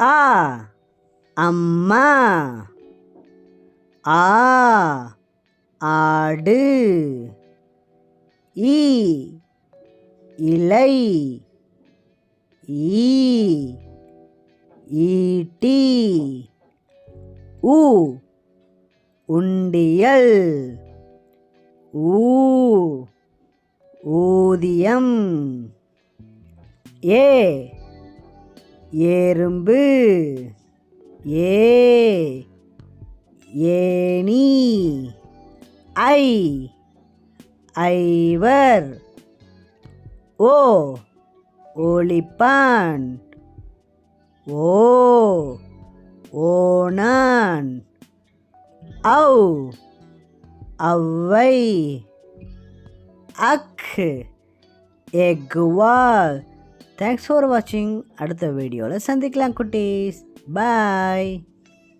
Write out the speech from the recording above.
ஆ. அம்மா. ஆ. ஆடு. ஈ. இலை. ஈ. ஈட்டி. உ உண்டியல். ஊ. ஊதியம். ஏ. எறும்பு ஏ ஏணி. ஐ ஐவர். ஓ ஒளிப்பான். ஓ ஓனான் ஔ அவ்வை அக் எக்வால் தேங்க்ஸ் ஃபார் வாட்சிங் அடுத்த வீடியோவில் சந்திக்கலாம் குட்டீஸ். பாய்